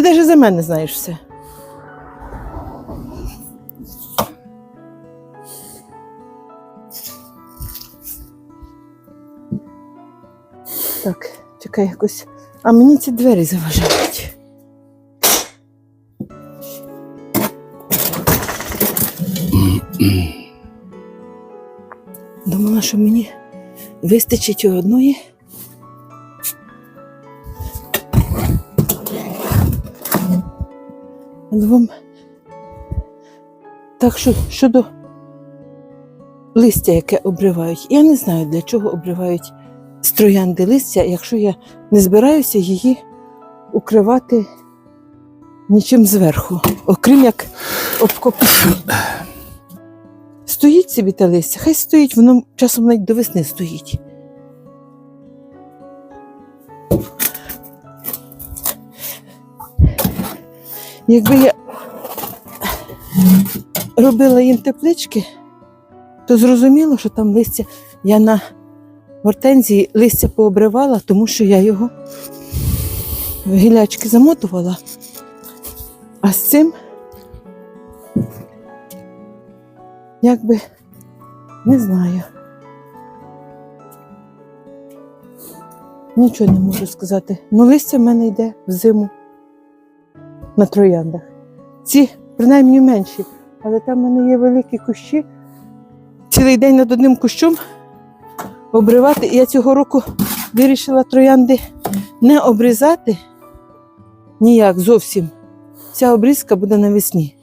Ти навіть за мене знаєш все. Так, чекай якось. А мені ці двері заважають. Думала, що мені вистачить одної. Двом. Так що щодо листя, яке обривають, я не знаю, для чого обривають з троянди листя, якщо я не збираюся її укривати нічим зверху, окрім як обкопити. Стоїть собі те листя, хай стоїть, воно часом навіть до весни стоїть. Якби я робила їм теплички, то зрозуміло, що там листя я на гортензії листя пообривала, тому що я його в гілячки замотувала. А з цим якби не знаю. Нічого не можу сказати. Ну, листя в мене йде в зиму на трояндах. Ці принаймні менші, але там в мене є великі кущі. Цілий день над одним кущом обривати. Я цього року вирішила троянди не обрізати ніяк зовсім. Ця обрізка буде навесні.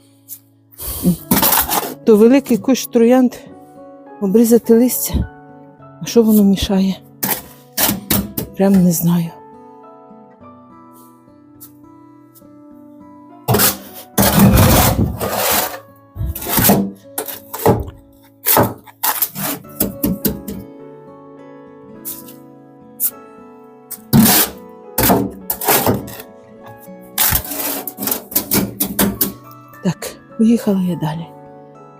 То великий кущ троянд обрізати листя. А що воно мішає? Прям не знаю. Поїхала я далі.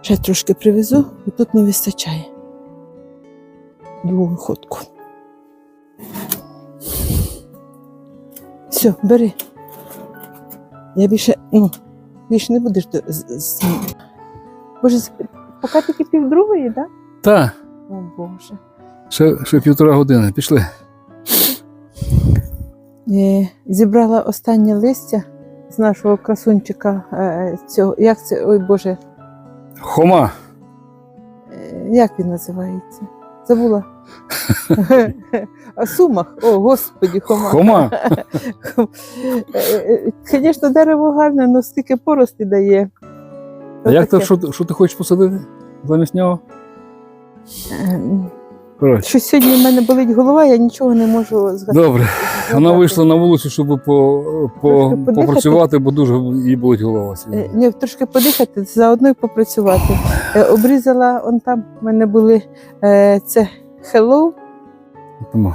Ще трошки привезу, бо тут не вистачає. Другу ходку. Все, бери. Я більше, ну, більше не будеш до- з- з- Боже, поки тільки півдругої, так? Та, О Боже. ще, ще півтора години. Пішли. Е, зібрала останнє листя з нашого красунчика. Е, цього, як це? Ой Боже, Хома. Е, як він називається? Забула. А Сумах. О, господі, хома. Хома. Звісно, дерево гарне, але стільки порости дає. А як то, що, що ти хочеш посадити замість нього? Коротше. Що сьогодні в мене болить голова, я нічого не можу згадати. Добре. Вона вийшла на вулицю, щоб по, по, Трошки попрацювати, бо дуже їй болить голова. Е, Ні, трошки подихати, заодно й попрацювати. Е, Обрізала, он там в мене були е, це Hello, Тому.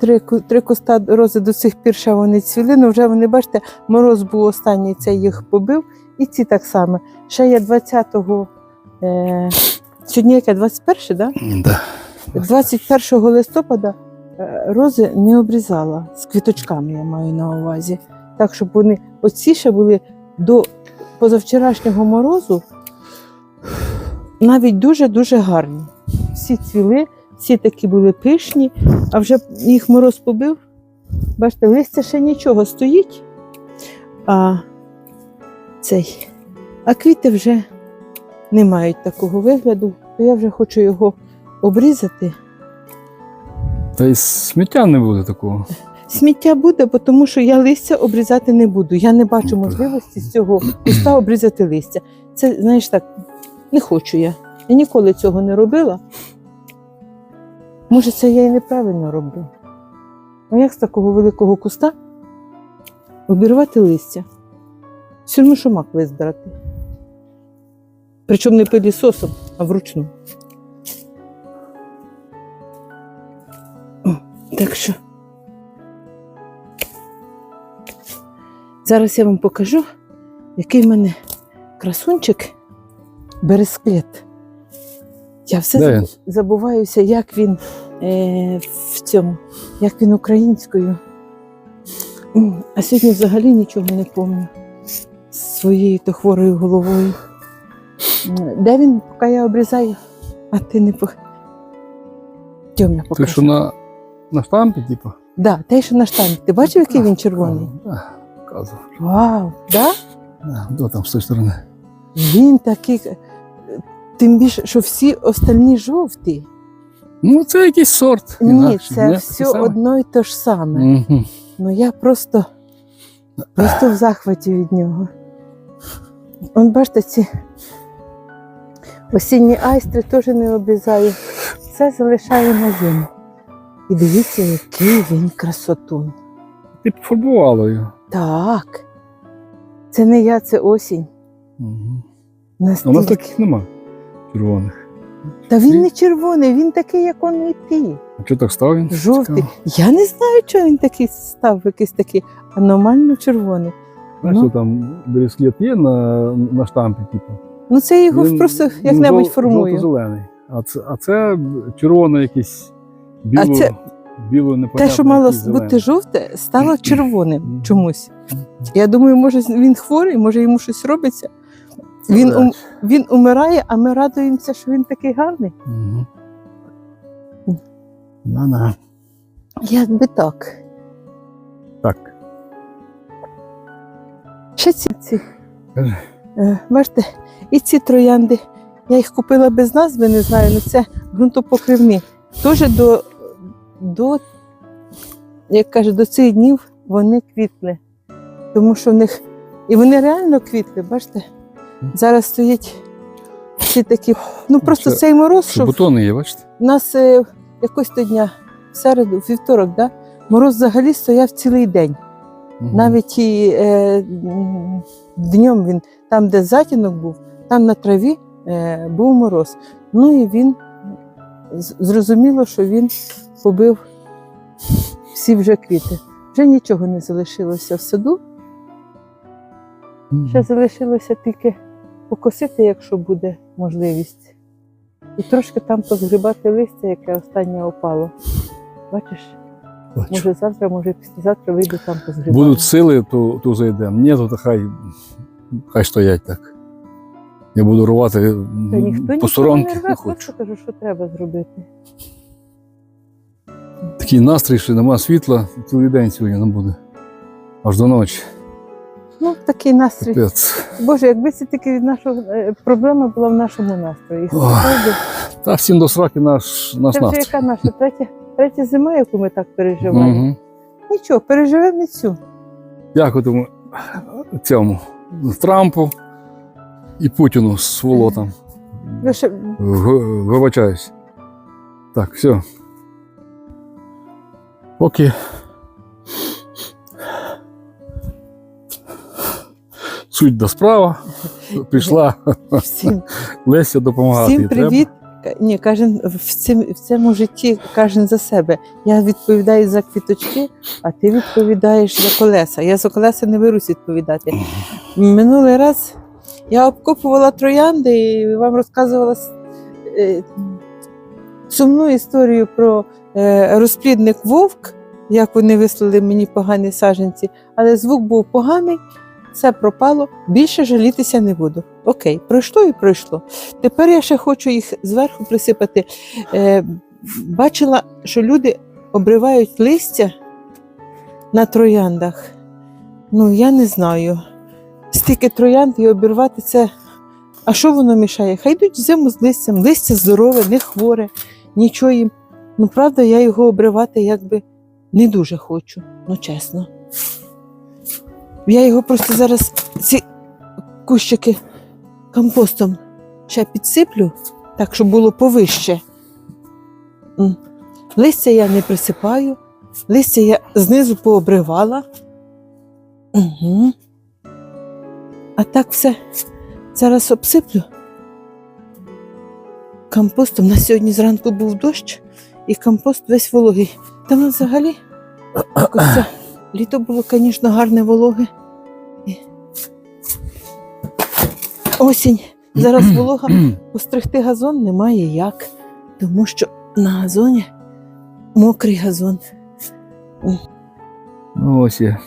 Три, ку- три куста рози до сих пір ще вони цвіли, ну вже вони, бачите, мороз був останній, це їх побив, і ці так само. Ще я 20-го, е, сьогодні яке 21, да? Да. 21 листопада е, рози не обрізала з квіточками, я маю на увазі. Так, щоб вони оці ще були до позавчорашнього морозу навіть дуже-дуже гарні. Всі цвіли, всі такі були пишні, а вже їх мороз побив. Бачите, листя ще нічого стоїть, а цей, а квіти вже не мають такого вигляду, то я вже хочу його обрізати. Та й сміття не буде такого. Сміття буде, тому що я листя обрізати не буду. Я не бачу Ну, можливості з цього куста обрізати листя. Це, знаєш так, не хочу я. Я ніколи цього не робила. Може, це я і неправильно роблю. А як з такого великого куста обірвати листя? Все одно шумак визбирати. Причому не пилісосом, а вручну. Так що. Зараз я вам покажу, який в мене красунчик бересклет. Я все Де забуваюся, як він е, в цьому, як він українською. А сьогодні взагалі нічого не пам'ятаю з своєю то хворою головою. Де він, поки я обрізаю, а ти не по. Тьомя Ти покажи. що на, на штампі, типу? Да, те, що на штампі. Ти бачив, який він червоний? Так, показував. Вау, да? Да, до там з тої сторони. Він такий. е, Тим більше, що всі остальні жовті. Ну, це якийсь сорт. Ні, це ні? все одно і те ж саме. Мгм. Ну я просто, просто в захваті від нього. Он бачите, ці осінні айстри теж не обрізаю. Все залишаю на зиму. І дивіться, який він красотун. Ти пофарбувала його. Так. Це не я, це осінь. А у нас таких нема червоних. Та він не червоний, він такий, як он і ти. А чого так став він? Жовтий. Цікаво. Я не знаю, чого він такий став, якийсь такий аномально червоний. Знаєш, Ну. що там брескет є на, на штампі, типу. Ну це його Він- просто як-небудь формує. Жовто-зелений. А це, а це червоний якийсь біло, А це- біло. Те, що мало бути жовте, стало червоним чомусь. Я думаю, може він хворий, може йому щось робиться. Він, ум, він умирає, а ми радуємося, що він такий гарний. Мгм. На-на. Якби так. Так. Ще ці. ці. Е, Бачите, і ці троянди. Я їх купила без назви, не знаю, але це ґрунтопокривні. Теж до, до, як каже, до цих днів вони квітли. Тому що в них. І вони реально квітли, бачите? Зараз стоять ці такі. Ну просто Це- цей мороз, Що бутони є, бачите? у нас е, якось то дня, в середу, в вівторок, да? мороз взагалі стояв цілий день. Мгм. Навіть і е, днем він, там, де затінок був, там на траві е, був мороз. Ну і він зрозуміло, що він побив всі вже квіти. Вже нічого не залишилося в саду. Ще залишилося тільки покосити, якщо буде можливість. І трошки там позгрібати листя, яке останнє опало. Бачиш, Бачу. може завтра, може післязавтра вийду там позгрібати. Будуть сили, то, то зайдемо. Ні, то хай, хай стоять так. Я буду рвати Та ніхто нічого не рве, просто кажу, що треба зробити. Такий настрій, що нема світла, цілий день сьогодні не буде. Аж до ночі. Ну, такий настрій. Капець. Боже, якби це тільки від нашого е, проблема була в нашому настрої. Та всім до сраки наш, наш Це вже настрій. яка наша третя, третя зима, яку ми так переживаємо. Угу. Нічого, переживемо і цю. Дякую цьому Трампу і Путіну з сволотом. Ви Вибачаюсь. Так, все. Поки. Суть до справа. Прийшла всім, Леся допомагати. всім привіт. Ні, кожен в цим, в цьому житті кожен за себе. Я відповідаю за квіточки, а ти відповідаєш за колеса. Я за колеса не берусь відповідати. Минулий раз я обкопувала троянди і вам розказувала е, сумну історію про е, розплідник вовк, як вони вислали мені погані саженці, але звук був поганий, все пропало, більше жалітися не буду. Окей, пройшло і пройшло. Тепер я ще хочу їх зверху присипати. Е, бачила, що люди обривають листя на трояндах. Ну, я не знаю. Стільки троянд і обірвати це. А що воно мішає? Хай йдуть зиму з листям. Листя здорове, не хворе, нічого їм. Ну, правда, я його обривати якби не дуже хочу, ну чесно. Я його просто зараз ці кущики компостом ще підсиплю, так, щоб було повище. Листя я не присипаю, листя я знизу пообривала. Угу. А так все зараз обсиплю компостом. На сьогодні зранку був дощ і компост весь вологий. Та нас взагалі якось літо було, звісно, гарне вологе. Осінь. Зараз волога постригти газон немає як, тому що на газоні мокрий газон. Ну Ось я.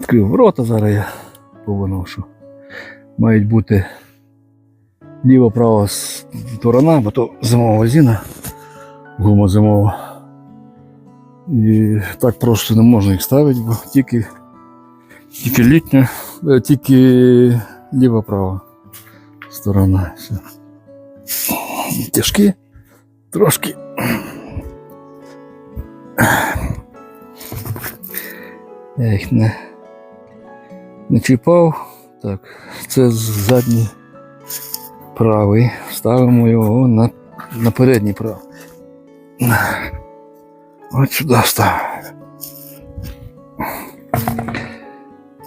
Відкрив рота зараз я повиношу. Мають бути ліва права сторона, бо то зимова резина, гума зимова. І так просто не можна їх ставити, бо тільки, тільки літня, е, тільки ліва права сторона. Все. Тяжкі трошки. Я їх не, не чіпав. Так, це задній правий. Ставимо його на, на передній правий. От сюди ставимо.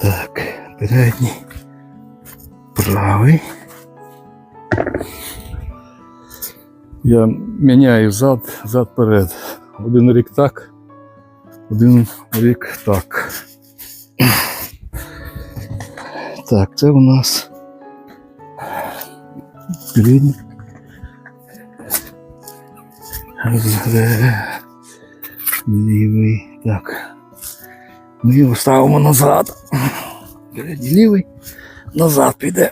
Так, передній правий. Я міняю зад, зад перед. Один рік так, один рік так. Так, це у нас передній. Лівий. Так. Ми його ставимо назад. Лівий. Назад піде.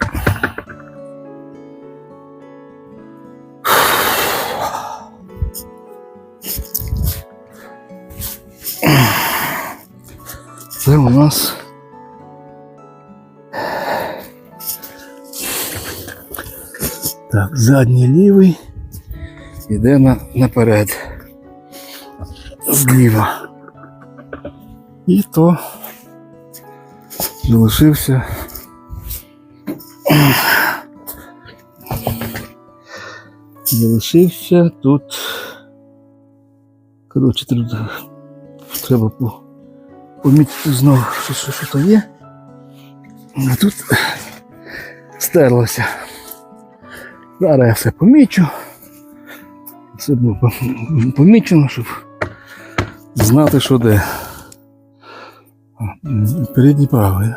Це у нас. Так, задній лівий іде на, наперед. Зліва. І то залишився. Залишився тут. Коротше, тут треба помітити знову, що, що, що то є. А тут стерлося. Зараз я все помічу. Все було помічено, щоб знати, що де. Передній правий.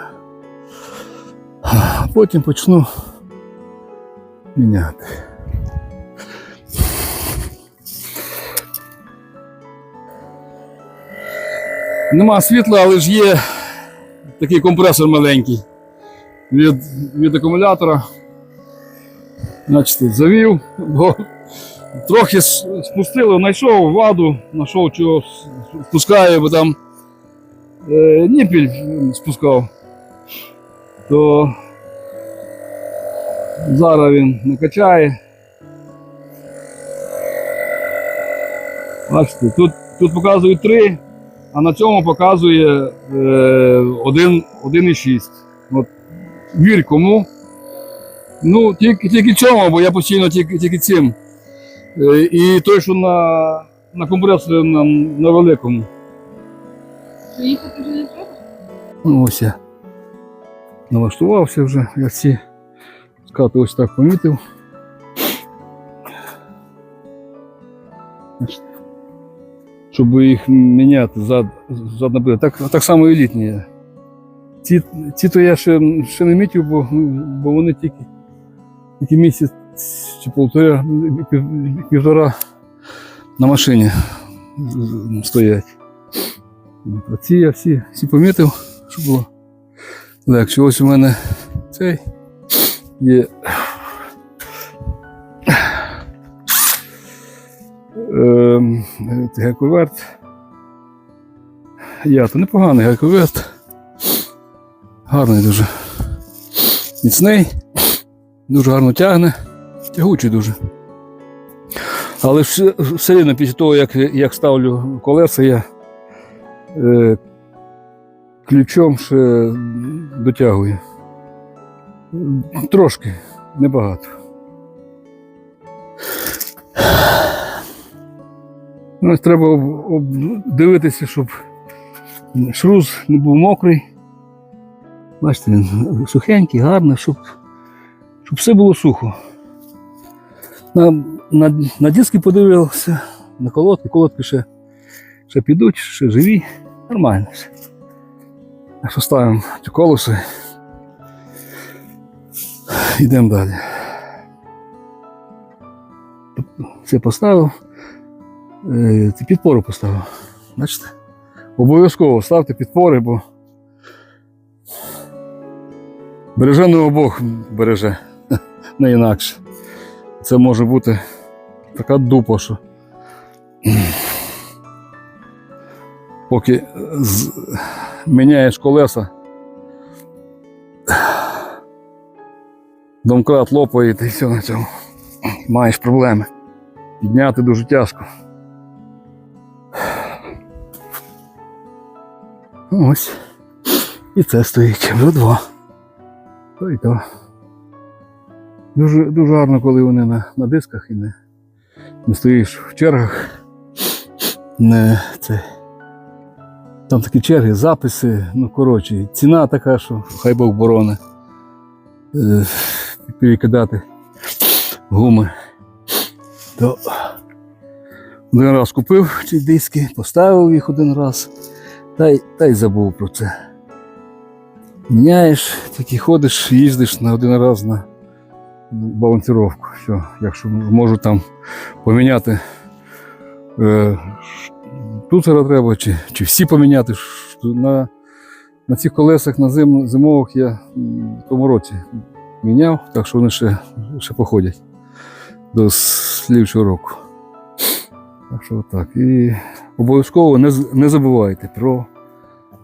Потім почну міняти. Нема світла, але ж є такий компресор маленький від, від акумулятора. Значить, завів, бо трохи спустили, знайшов ваду, знайшов чого спускає, бо там е, ніпіль спускав. То зараз він накачає. Бачите, тут, тут показує 3, а на цьому показує е, 1, 1,6. От вір кому. Ну, тільки, тільки цьому, бо я постійно тільки, тільки цим. Е, І той, що на, на компресорі на, на великому. Їхати вже не треба? Ну, ось я налаштувався вже. Я ці скати ось так помітив. Щоб їх міняти зад, зад наперед. Так, так само і літні. Ці, ці то я ще, ще не мітив, бо, бо вони тільки, тільки місяць чи полтора, пів, півтора на машині стоять. Ці я всі, всі помітив, щоб було легше. Ось у мене цей є. Ем, це гайковерт. Я то непоганий гайковерт. Гарний дуже. Міцний, дуже гарно тягне, тягучий дуже. Але все, все рівно після того, як, як ставлю колеса, я е, ключом ще дотягую. Трошки, небагато. Ну, треба об- об- дивитися, щоб шрус не був мокрий. Бачите, він сухенький, гарний, щоб, щоб все було сухо. На, на, на диски подивився, на колодки, колодки ще, ще підуть, ще живі. Нормально все. Так що ставимо ці колеса. Йдемо далі. Це поставив. Е, Підпору поставив. Бачите? Обов'язково ставте підпори, бо Береженого Бог береже, не інакше. Це може бути така дупа, що. Поки з... міняєш колеса, домкрат лопає, і все на цьому. Маєш проблеми. Підняти дуже тяжко. Ось. І це стоїть вже два. То і то. Дуже, дуже гарно, коли вони на, на дисках і не, не стоїш в чергах. Не, це. Там такі черги, записи, ну коротше, ціна така, що хай Бог борони. Е, перекидати гуми. То один раз купив ці диски, поставив їх один раз, та й, та й забув про це. Міняєш, таки ходиш, їздиш на один раз на балансировку. Що, якщо можу там поміняти е, туцера треба, чи, чи всі поміняти. На, на цих колесах на зим, зимових я в тому році міняв, так що вони ще, ще походять до слідчого року. Так що так. І обов'язково не, не забувайте про,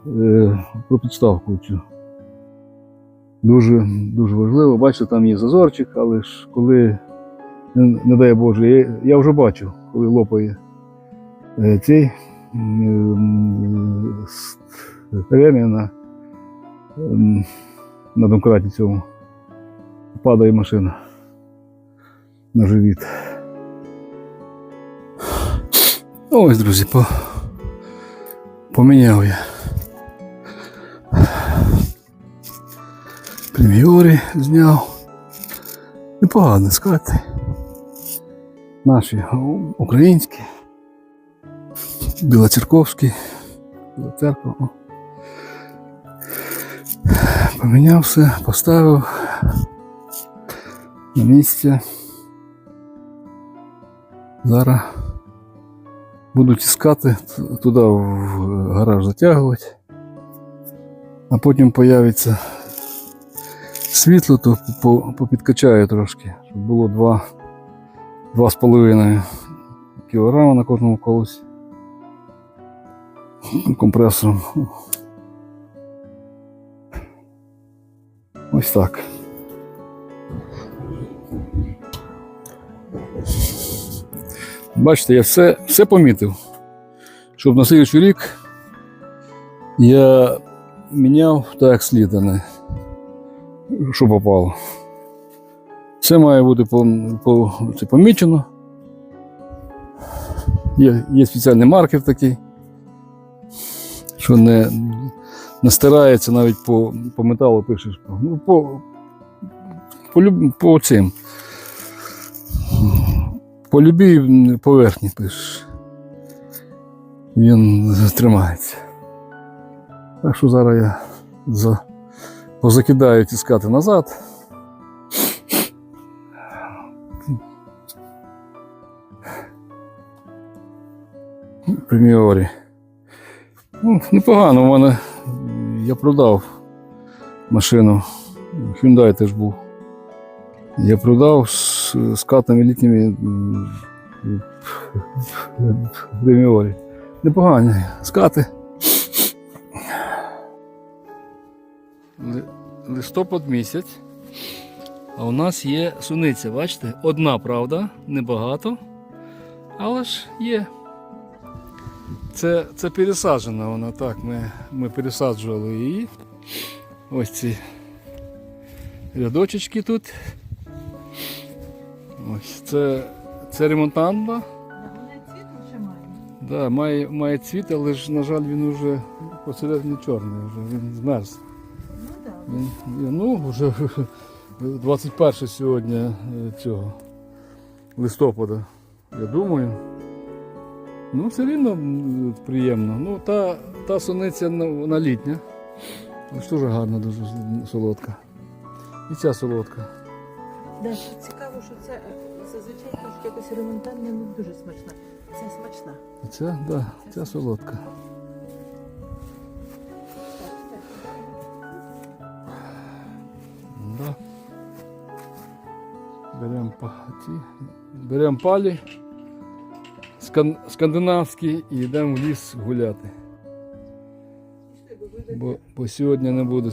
е, про підставку цю. Дуже, дуже важливо. Бачите, там є зазорчик, але ж коли, не, дай Боже, я, я вже бачу, коли лопає е, цей м, ремінь на, на домкраті цьому. Падає машина на живіт. Ось, друзі, по... поміняв я. Прем'єрі зняв. Непогано сказати. Наші українські. Білоцерковські. Церква. Поміняв все, поставив на місце. Зараз буду тискати туди в гараж затягувати, а потім появиться світло, то попідкачаю трошки, щоб було 2, 2,5 кг на кожному колесі. Компресором. Ось так. Бачите, я все, все помітив, щоб на слідчий рік я міняв так слід, що попало. Все має бути по, по, це помічено. Є, є спеціальний маркер такий, що не, не стирається навіть по, по металу пишеш. Ну, по, по, по цим. По любій поверхні пишеш. Він тримається. Так що зараз я за, позакидаю тискати назад. Преміорі. Ну, непогано у мене. Я продав машину. Hyundai теж був. Я продав з, з катами літніми м, преміорі. Непогані скати. Листопад місяць. А у нас є суниця, бачите? Одна, правда, небагато. Але ж є. Це, це пересаджена вона так. Ми, ми пересаджували її. Ось ці рядочечки тут. Ось це, це цвіту. Да, має, має цвіт, але ж, на жаль, він вже посередині чорний, вже він змерз. Ну ну, вже 21 сьогодні е, цього листопада, я думаю. Ну, все рівно приємно. Ну, та, та суниця ну, вона літня. Але ж дуже гарна, дуже солодка. І ця солодка. Да, що цікаво, що це зазвичай якось ремонтантна не дуже смачна. Це смачна. Ця, да, ця солодка. Беремо ці, берем палі скан, скандинавські і йдемо в ліс гуляти. Бо, бо сьогодні не буде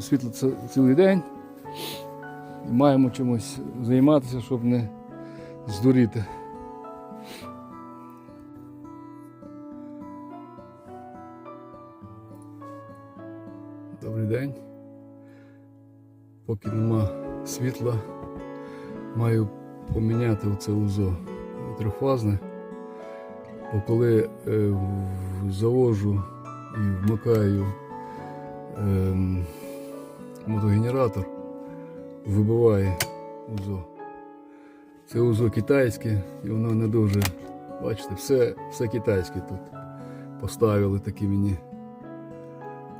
світла цілий день. І маємо чимось займатися, щоб не здуріти. Добрий день. Поки нема світла, маю поміняти оце УЗО трьохфазне. Бо коли е, завожу і вмикаю ем, мотогенератор, вибиває УЗО. Це УЗО китайське і воно не дуже. Бачите, все, все китайське тут. Поставили такі мені.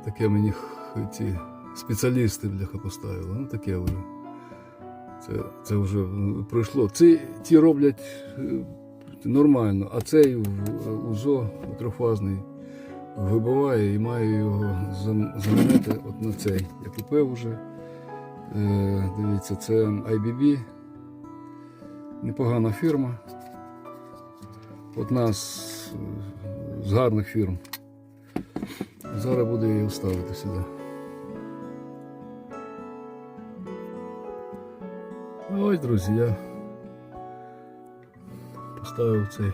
Таке мені ці спеціалісти бляха поставили. Ну таке вже. Це, це вже пройшло. Ці, ці роблять е, нормально, а цей УЗО трьохфазний вибиває і маю його замінити от на цей. Я купив вже. Е, дивіться, це IBB. Непогана фірма. Одна з, з гарних фірм. Зараз буду її ставити сюди. Ось, друзі, я поставив цей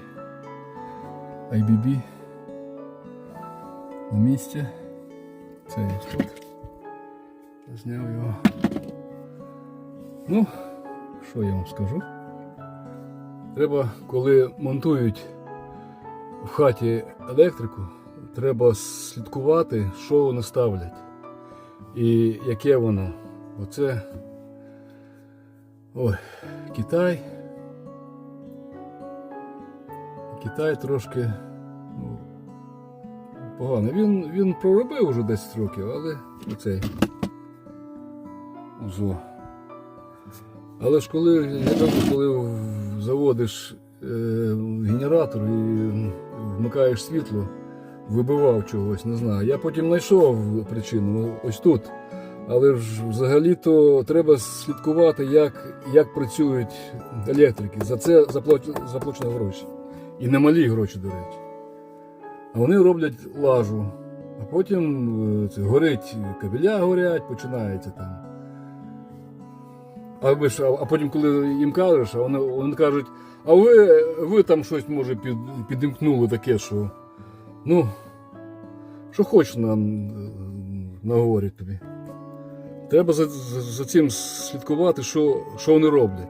IBB на місці. Цей тут. Зняв його. Ну, що я вам скажу? Треба, коли монтують в хаті електрику, треба слідкувати, що вони ставлять і яке воно. Оце ой, Китай. Китай трошки ну, погано. Він, він проробив вже 10 років, але оцей УЗО. Але ж коли, коли заводиш е, генератор і вмикаєш світло, вибивав чогось, не знаю. Я потім знайшов причину ось тут. Але ж взагалі-то треба слідкувати, як, як працюють електрики. За це заплачено гроші. І немалі гроші, до речі. А вони роблять лажу. А потім е, це, горить, кабеля горять, починається там. А, ви ж, а- а потім, коли їм кажеш, а вони, вони кажуть, а ви, ви там щось може під, підімкнули таке, що ну, що хочеш нам е, наговорять тобі. Треба за, за, за цим слідкувати, що, що вони роблять.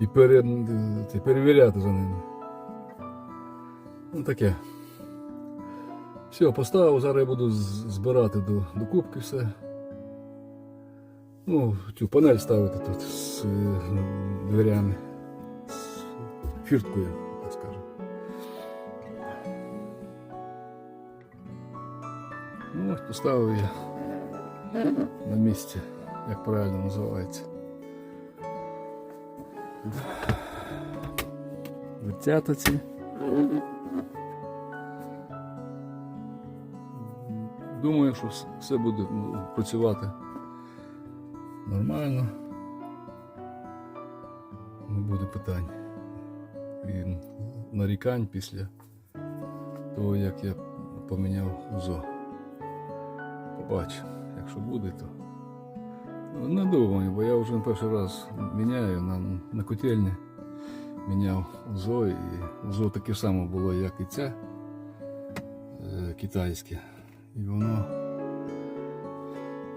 І пере, це, перевіряти за ними. Ну таке. Все, поставив, зараз я буду збирати до, до кубки все. Ну, цю панель ставити тут з дверями, з фірткою. Ну, поставив я на місці, як правильно називається. Витята ці. Думаю, що все буде ну, працювати нормально. Не буде питань. І нарікань після того, як я поміняв УЗО. Побачимо, якщо буде, то. Не думаю, бо я вже не перший раз міняю на, на котельні. Міняв УЗО і УЗО таке саме було, як і це китайське. І воно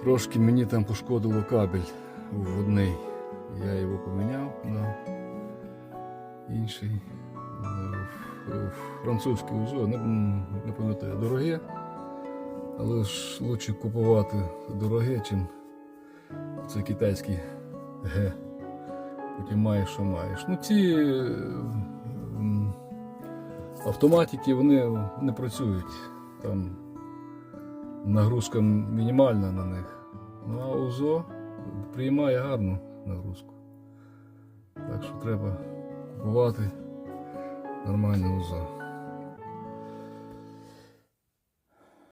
трошки мені там пошкодило кабель вводний. Я його поміняв на інший е, французький УЗО. Не, не пам'ятаю, дороге. Але ж краще купувати дороге, чим це китайський Г. Потім маєш, що маєш. Ну ці е, автоматики вони не працюють. Там нагрузка мінімальна на них. Ну а УЗО приймає гарну нагрузку. Так що треба купувати нормальне УЗО.